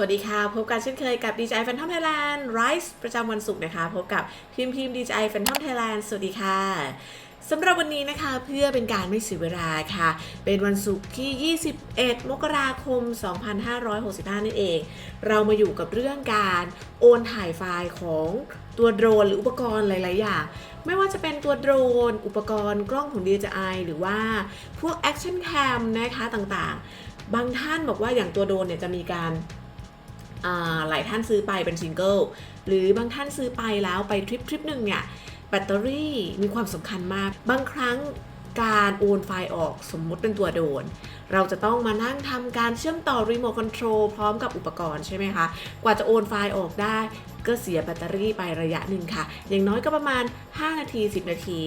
วัสดีค่ะ พบกันเช่นเคยกับ DJI Phantom Thailand Rise ประจำวันศุกร์นะคะ พบกับพิมพ์พิมพ์ DJI Phantom Thailand สวัสดีค่ะสำหรับวันนี้นะคะเพื่อเป็นการไม่เสียเวลาค่ะ เป็นวันศุกร์ที่ 21 มกราคม 2565 นั่นเอง เรามาอยู่กับเรื่องการโอนถ่ายไฟล์ของตัวโดรนหรืออุปกรณ์หลาย ๆ อย่าง ไม่ว่าจะเป็นตัวโดรน อุปกรณ์กล้องของ DJI หรือว่าพวก Action Cam นะคะต่าง ๆ บางท่านบอกว่าอย่างตัวโดรนเนี่ยจะมีการ หลายท่านซื้อไปเป็นซิงเกิลหรือบางท่านซื้อไปแล้วไปทริปทริปหนึ่งเนี่ยแบตเตอรี่มีความสำคัญมาก บางครั้งการโอนไฟล์ออกสมมุติเป็นตัวโดน เราจะต้องมานั่งทำการเชื่อมต่อรีโมทคอนโทรลพร้อมกับอุปกรณ์ใช่ไหมคะ กว่าจะโอนไฟล์ออกได้ ก็เสียแบตเตอรี่ไประยะหนึ่งค่ะ อย่างน้อยก็ประมาณ 5 นาที 10 นาที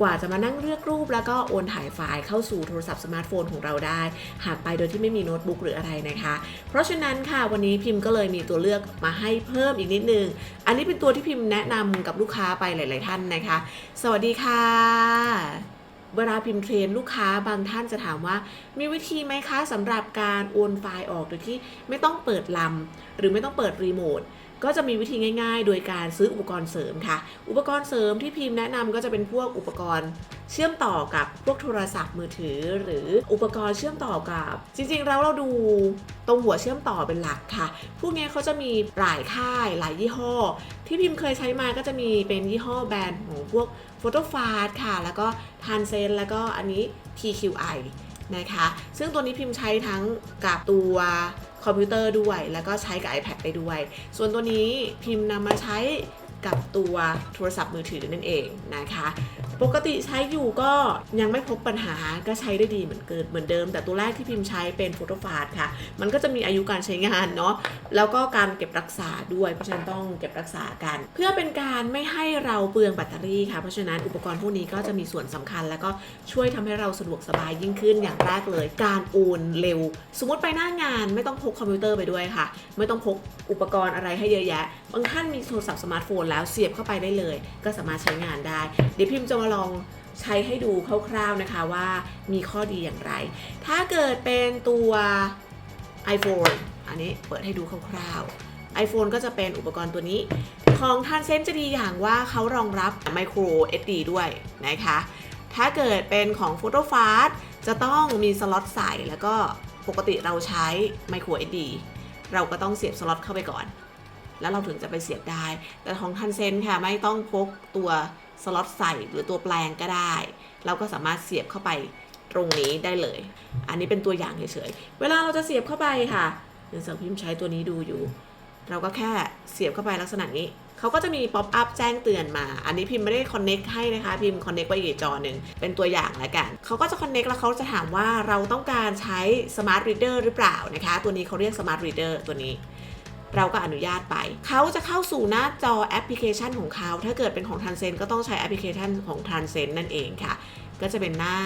กว่าจะมานั่งเลือกรูป แล้วก็โอนถ่ายไฟล์เข้าสู่โทรศัพท์สมาร์ทโฟนของเราได้ หากไปโดยที่ไม่มีโน้ตบุ๊กหรืออะไรนะคะ เพราะฉะนั้นค่ะวันนี้พิมพ์ก็เลยมีตัวเลือกมาให้เพิ่มอีกนิดนึง อันนี้เป็นตัวที่พิมพ์แนะนำกับลูกค้าไปหลาย ๆ ท่านนะคะ สวัสดีค่ะเวลาพิมพ์เทรนลูกค้าบางท่านจะถามว่า มีวิธีไหมคะสำหรับการโอนไฟล์ออกโดยที่ไม่ต้องเปิดลำหรือไม่ต้องเปิดรีโมท ก็จะมีวิธีง่าย ๆ โดยการซื้ออุปกรณ์เสริมค่ะ อุปกรณ์เสริมที่พิมพ์แนะนำก็จะเป็นพวกอุปกรณ์เชื่อมต่อกับพวกโทรศัพท์มือถือ หรืออุปกรณ์เชื่อมต่อกับ จริงๆแล้วเราดูตรงหัวเชื่อมต่อเป็นหลักค่ะ พวกนี้เขาจะมีหลายค่ายหลายยี่ห้อ ที่พิมพ์เคยใช้มาก็จะมีเป็นยี่ห้อแบรนด์ของพวก p h o t o f a s t ค่ะ แล้วก็ t a n s e n แล้วก็อันนี้ TQI นะคะ ซึ่งตัวนี้พิมพ์ใช้ทั้งกับตัว คอมพิวเตอร์ด้วย แล้วก็ใช้กับ iPad ไปด้วย ส่วนตัวนี้พิมพ์นำมาใช้กับตัวโทรศัพท์มือถือนั่นเองนะคะปกติใช้อยู่ก็ยังไม่พบปัญหาก็ใช้ได้ดีเหมือนเกินเหมือนเดิม แต่ตัวแรกที่พิมพ์ใช้เป็น p h o t o f a s t ค่ะ มันก็จะมีอายุการใช้งานเนาะแล้วก็การเก็บรักษาด้วย เพราะฉะนั้นต้องเก็บรักษากัน เพื่อเป็นการไม่ให้เราเปลืองแบตเตอรี่ค่ะเพราะฉะนั้นอุปกรณ์พวกนี้ก็จะมีส่วนสำคัญ แล้วก็ช่วยทำให้เราสะดวกสบายยิ่งขึ้นอย่างแรกเลย การโอนเร็ว สมมติไปหน้างานไม่ต้องพกคอมพิวเตอร์ไปด้วยค่ะ ไม่ต้องพกอุปกรณ์อะไรให้เยอะแยะบางท่านมีโทรศัพท์สมาร์ทโฟนแล้วเสียบเข้าไปได้เลย ก็สามารถใช้งานได้เดี๋ยวพิมพ์จะลองใช้ให้ดูคร่าวๆนะคะว่ามีข้อดีอย่างไร ถ้าเกิดเป็นตัว iPhone อันนี้เปิดให้ดูคร่าวๆ iPhone ก็จะเป็นอุปกรณ์ตัวนี้ ของทันเซนจะดีอย่างว่าเขารองรับ Micro SD ด้วยนะคะ ถ้าเกิดเป็นของ Photo Fast จะต้องมีสล็อตใส่แล้วก็ปกติเราใช้ Micro SD เราก็ต้องเสียบสล็อตเข้าไปก่อน แล้วเราถึงจะไปเสียบได้ แต่ของทันเซนค่ะไม่ต้องพกตัว สล็อตใส่หรือตัวแปลงก็ได้ เราก็สามารถเสียบเข้าไปตรงนี้ได้เลย อันนี้เป็นตัวอย่างเฉยๆ เวลาเราจะเสียบเข้าไปค่ะเดี๋ยวเสาวพิมพ์ใช้ตัวนี้ดูอยู่ เราก็แค่เสียบเข้าไปลักษณะนี้ เขาก็จะมีป๊อปอัพแจ้งเตือนมา อันนี้พิมพ์ไม่ได้คอนเน็กให้นะคะ พิมพ์คอนเน็กไว้อีกจอหนึ่ง เป็นตัวอย่างแล้วกัน เขาก็จะคอนเน็กแล้วเขาจะถามว่าเราต้องการใช้สมาร์ทรีเดอร์หรือเปล่านะคะ ตัวนี้เขาเรียกสมาร์ทรีเดอร์ตัวนี้ เราก็อนุญาตไป เขาจะเข้าสู่หน้าจอแอปพลิเคชันของเขา ถ้าเกิดเป็นของ t ันเซนก็ต้องใช้แอปพลิเคชันของ t ันเซนนั่นเองค่ะ ก็จะเป็นหน้า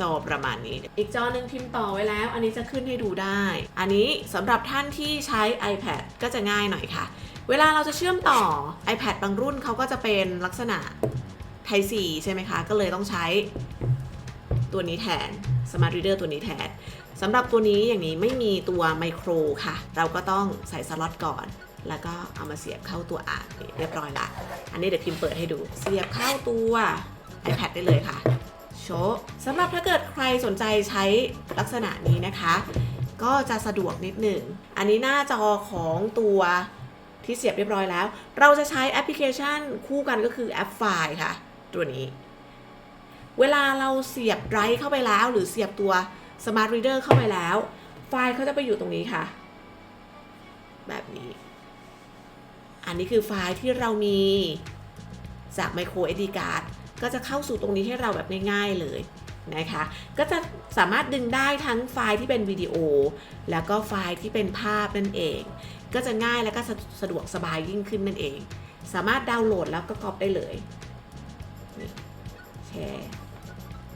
จอประมาณนี้ อีกจอหนึ่งพิมพ์ต่อไว้แล้ว อันนี้จะขึ้นให้ดูได้ อันนี้สำหรับท่านที่ใช้ iPad ก็จะง่ายหน่อยค่ะ เวลาเราจะเชื่อมต่อ iPad บางรุ่นเขาก็จะเป็นลักษณะ Type C ใช่ไหมคะ ก็เลยต้องใช้ตัวนี้แทน Smart Reader ตัวนี้แทนสำหรับตัวนี้อย่างนี้ไม่มีตัวไมโครค่ะ เราก็ต้องใส่สล็อตก่อน แล้วก็เอามาเสียบเข้าตัวอ่านเรียบร้อยละ อันนี้เดี๋ยวพิมพ์เปิดให้ดู เสียบเข้าตัว iPad ได้เลยค่ะ โชว์สำหรับถ้าเกิดใครสนใจใช้ลักษณะนี้นะคะ ก็จะสะดวกนิดหนึ่ง อันนี้หน้าจอของตัวที่เสียบเรียบร้อยแล้ว เราจะใช้แอปพลิเคชันคู่กันก็คือแอปไฟล์ค่ะ ตัวนี้ เวลาเราเสียบไรเข้าไปแล้ว หรือเสียบตัว Smart Reader เข้าไปแล้ว ไฟล์เขาจะไปอยู่ตรงนี้ค่ะ แบบนี้ อันนี้คือไฟล์ที่เรามีจาก Micro SD card ก็จะเข้าสู่ตรงนี้ให้เราแบบง่ายๆเลยนะคะ ก็จะสามารถดึงได้ทั้งไฟล์ที่เป็นวิดีโอ แล้วก็ไฟล์ที่เป็นภาพนั่นเอง ก็จะง่ายและก็สะสะดวกสบายยิ่งขึ้นนั่นเอง สามารถดาวน์โหลดแล้วก็ก๊อปได้เลยแชร์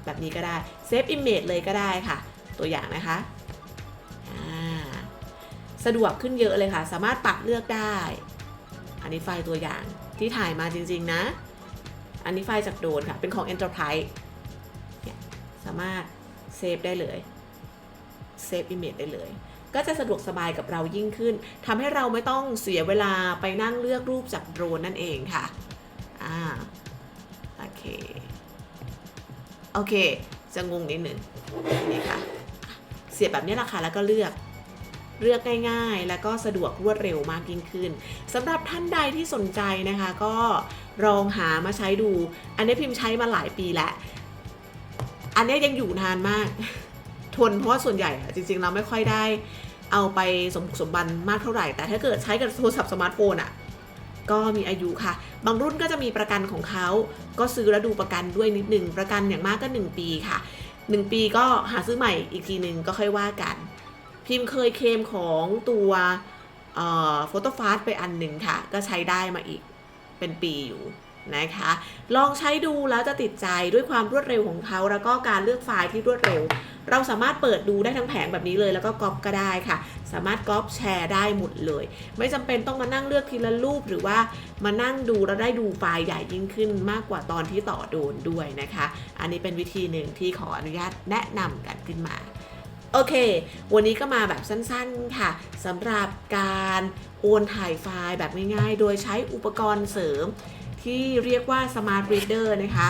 แบบนี้ก็ได้เซฟอิมเมจเลยก็ได้ค่ะ ตัวอย่างนะคะสะดวกขึ้นเยอะเลยค่ะ สามารถปรับเลือกได้ อันนี้ไฟล์ตัวอย่างที่ถ่ายมาจริง ๆ นะ อันนี้ไฟล์จากโดรนค่ะ เป็นของ Enterprise สามารถเซฟได้เลย เซฟอิมเมจได้เลย ก็จะสะดวกสบายกับเรายิ่งขึ้น ทำให้เราไม่ต้องเสียเวลาไปนั่งเลือกรูปจากโดรนนั่นเองค่ะ อ่า โอเค จะงงนิดหนึ่งนี่ค่ะ เสียบแบบนี้แหละค่ะ แล้วก็เลือกเลือกง่ายๆ แล้วก็สะดวกรวดเร็วมากยิ่งขึ้นสำหรับท่านใดที่สนใจนะคะ ก็ลองหามาใช้ดู อันนี้พิมพ์ใช้มาหลายปีแล้ว อันนี้ยังอยู่นานมาก ทนเพราะว่าส่วนใหญ่จริงๆ เราไม่ค่อยได้เอาไปสมบุกสมบันมากเท่าไหร่ แต่ถ้าเกิดใช้กับโทรศัพท์สมาร์ทโฟนอะ ก็มีอายุค่ะ บางรุ่นก็จะมีประกันของเขา ก็ซื้อแล้วดูประกันด้วยนิดนึงประกันอย่างมากก็ 1 ปีค่ะ 1 ปีก็หาซื้อใหม่อีกทีหนึ่งก็ค่อยว่ากัน พิมพ์เคยเคลมของตัวโฟโต้ฟาสไปอันหนึ่งค่ะ ก็ใช้ได้มาอีกเป็นปีอยู่ นะคะ ลองใช้ดูแล้วจะติดใจด้วยความรวดเร็วของเขา แล้วก็การเลือกไฟล์ที่รวดเร็ว เราสามารถเปิดดูได้ทั้งแผงแบบนี้เลย แล้วก็ก๊อปก็ได้ค่ะ สามารถก๊อปแชร์ได้หมดเลย ไม่จำเป็นต้องมานั่งเลือกทีละรูปหรือว่ามานั่งดูแล้วได้ดูไฟล์ใหญ่ยิ่งขึ้นมากกว่าตอนที่ต่อโดนด้วยนะคะ อันนี้เป็นวิธีหนึ่งที่ขออนุญาตแนะนำกันขึ้นมาโอเค วันนี้ก็มาแบบสั้นๆค่ะสำหรับการโอนถ่ายไฟล์แบบง่ายๆ โดยใช้อุปกรณ์เสริม ที่เรียกว่า Smart Reader นะคะ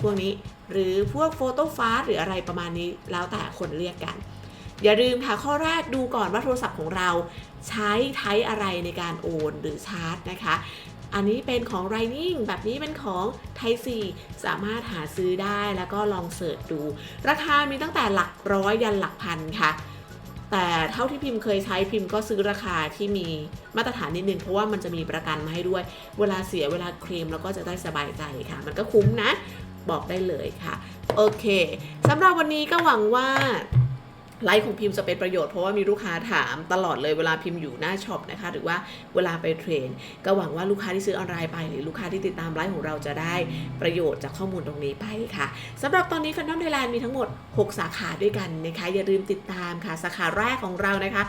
พวกนี้หรือพวก Photo Fast หรืออะไรประมาณนี้แล้วแต่คนเรียกกัน อย่าลืมค่ะ ข้อแรกดูก่อนว่าโทรศัพท์ของเราใช้ไทป์อะไรในการโอนหรือชาร์จนะคะ อันนี้เป็นของ Lightning แบบนี้เป็นของ Type C สามารถหาซื้อได้แล้วก็ลองเสิร์ชดู ราคามีตั้งแต่หลักร้อยยันหลักพันค่ะ แต่เท่าที่พิมพ์เคยใช้พิมพ์ก็ซื้อราคาที่มีมาตรฐานนิดนึงเพราะว่ามันจะมีประกันมาให้ด้วย เวลาเสียเวลาเคลมแล้วก็จะได้สบายใจค่ะ มันก็คุ้มนะ บอกได้เลยค่ะ โอเคสำหรับวันนี้ก็หวังว่า ไลฟ์ของพิมพ์จะเป็นประโยชน์เพราะว่ามีลูกค้าถามตลอดเลยเวลาพิมพ์อยู่หน้าช็อปนะคะหรือว่าเวลาไปเทรน ก็หวังว่าลูกค้าที่ซื้อออนไลน์ไป หรือลูกค้าที่ติดตามไลฟ์ของเราจะได้ประโยชน์จากข้อมูลตรงนี้ไปค่ะสำหรับตอนนี้ Phantom Thailand มีทั้งหมด 6 สาขาด้วยกันนะคะ อย่าลืมติดตามค่ะ สาขาแรกของเรานะคะ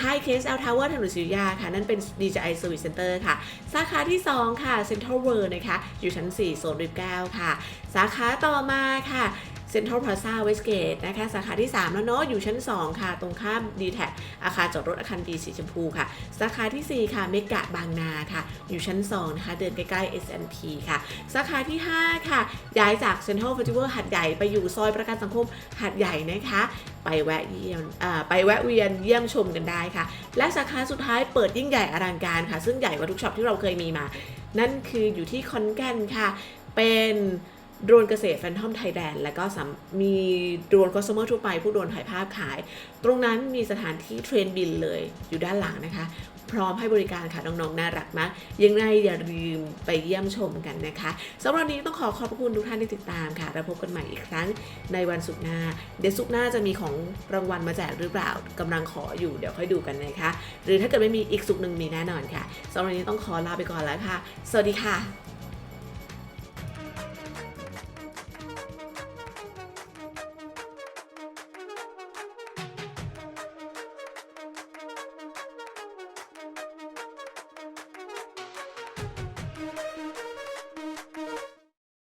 High Case L Tower ถนนศรีอยุธยาค่ะ นั่นเป็น DJI Service Center ค่ะ สาขาที่ 2 ค่ะ Central World นะคะอยู่ชั้น 4 โซนริบ9ค่ะ สาขาต่อมาค่ะ เซ็นทรัลพลาซ่าเวสเกตนะคะสาขาที่ 3 แล้วเนาะอยู่ชั้น 2 ค่ะ ตรงข้าม d t แทอาคารจอดรถอาคารดีสีชมพูค่ะ สาขาที่ 4 ค่ะเมกะบางนาค่ะ อยู่ชั้น 2 นะคะ เดินใกล้ๆ S&P ค่ะ สาขาที่ 5 ค่ะ ย้ายจากเซ็นทรัลเฟสติวัลหัดใหญ่ไปอยู่ซอยประกันสังคมหัดใหญ่นะคะไปแวะเยี่ยมไปแวะเวียนเยี่ยมชมกันได้ค่ะ และสาขาสุดท้ายเปิดยิ่งใหญ่อลังการค่ะ ซึ่งใหญ่กว่าทุกช็อปที่เราเคยมีมา นั่นคืออยู่ที่คอนแกนค่ะ เป็น โดรนเกษตรแฟนทอมไทยแลนด์แล้วก็มีโดรนคอสเมอร์ทั่วไป ผู้โดรนถ่ายภาพขาย ตรงนั้นมีสถานที่เทรนบินเลยอยู่ด้านหลังนะคะ พร้อมให้บริการค่ะ น้องๆ น่ารักมาก ยังไงอย่าลืมไปเยี่ยมชมกันนะคะสำหรับนี้ต้องขอขอบพระคุณทุกท่านที่ติดตามค่ะแล้วพบกันใหม่อีกครั้งในวันศุกร์หน้า เดี๋ยวศุกร์หน้าจะมีของรางวัลมาแจกหรือเปล่ากำลังขออยู่เดี๋ยวค่อยดูกันนะคะ หรือถ้าเกิดไม่มีอีกศุกร์หนึ่งมีแน่นอนค่ะสำหรับนี้ต้องขอลาไปก่อนแล้วค่ะ สวัสดีค่ะ